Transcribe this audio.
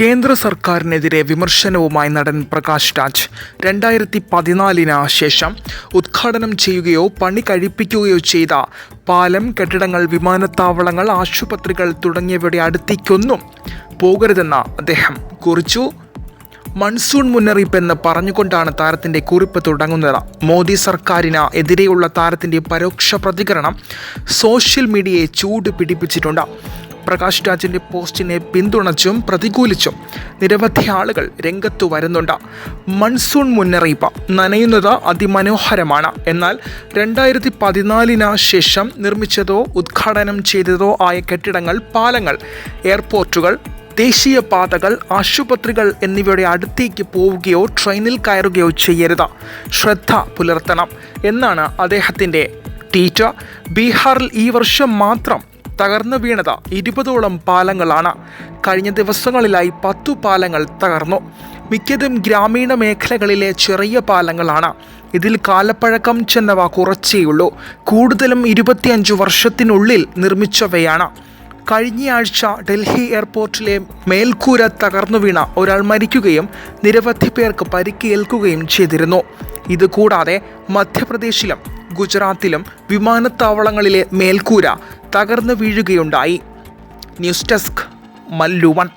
കേന്ദ്ര സർക്കാരിനെതിരെ വിമർശനവുമായി നടൻ പ്രകാശ് രാജ് രണ്ടായിരത്തി പതിനാലിന് ശേഷം ഉദ്ഘാടനം ചെയ്യുകയോ പണി കഴിപ്പിക്കുകയോ ചെയ്ത പാലം കെട്ടിടങ്ങൾ വിമാനത്താവളങ്ങൾ ആശുപത്രികൾ തുടങ്ങിയവയുടെ അടുത്തേക്കൊന്നും പോകരുതെന്ന് അദ്ദേഹം കുറിച്ചു. മൺസൂൺ മുന്നറിയിപ്പ് എന്ന് പറഞ്ഞുകൊണ്ടാണ് താരത്തിന്റെ കുറിപ്പ് തുടങ്ങുന്നത്. മോദി സർക്കാരിന് എതിരെയുള്ള താരത്തിന്റെ പരോക്ഷ പ്രതികരണം സോഷ്യൽ മീഡിയയെ ചൂട് പിടിപ്പിച്ചിട്ടുണ്ട്. പ്രകാശ് രാജിന്റെ പോസ്റ്റിനെ പിന്തുണച്ചും പ്രതികൂലിച്ചും നിരവധി ആളുകൾ രംഗത്തു വരുന്നുണ്ട്. മൺസൂൺ മുന്നറിയിപ്പ് നനയുന്നത് അതിമനോഹരമാണ്. എന്നാൽ രണ്ടായിരത്തി പതിനാലിന് ശേഷം നിർമ്മിച്ചതോ ഉദ്ഘാടനം ചെയ്തതോ ആയ കെട്ടിടങ്ങൾ പാലങ്ങൾ എയർപോർട്ടുകൾ ദേശീയപാതകൾ ആശുപത്രികൾ എന്നിവയുടെ അടുത്തേക്ക് പോവുകയോ ട്രെയിനിൽ കയറുകയോ ചെയ്യരുത്. ശ്രദ്ധ പുലർത്തണം എന്നാണ് അദ്ദേഹത്തിന്റെ ട്വീറ്റ് ബീഹാറിൽ ഈ വർഷം മാത്രം തകർന്നു വീണത് ഇരുപതോളം പാലങ്ങളാണ്. കഴിഞ്ഞ ദിവസങ്ങളിലായി പത്തു പാലങ്ങൾ തകർന്നു. മിക്കതും ഗ്രാമീണ മേഖലകളിലെ ചെറിയ പാലങ്ങളാണ്. ഇതിൽ കാലപ്പഴക്കം ചെന്നവ കുറച്ചേയുള്ളൂ. കൂടുതലും ഇരുപത്തിയഞ്ച് വർഷത്തിനുള്ളിൽ നിർമ്മിച്ചവയാണ്. കഴിഞ്ഞയാഴ്ച ഡൽഹി എയർപോർട്ടിലെ മേൽക്കൂര തകർന്നു വീണ ഒരാൾ മരിക്കുകയും നിരവധി പേർക്ക് പരിക്കേൽക്കുകയും ചെയ്തിരുന്നു. ഇതുകൂടാതെ മധ്യപ്രദേശിലും ഗുജറാത്തിലും വിമാനത്താവളങ്ങളിലെ മേൽക്കൂര തകർന്നു വീഴുകയുണ്ടായി. News desk മല്ലുവൺ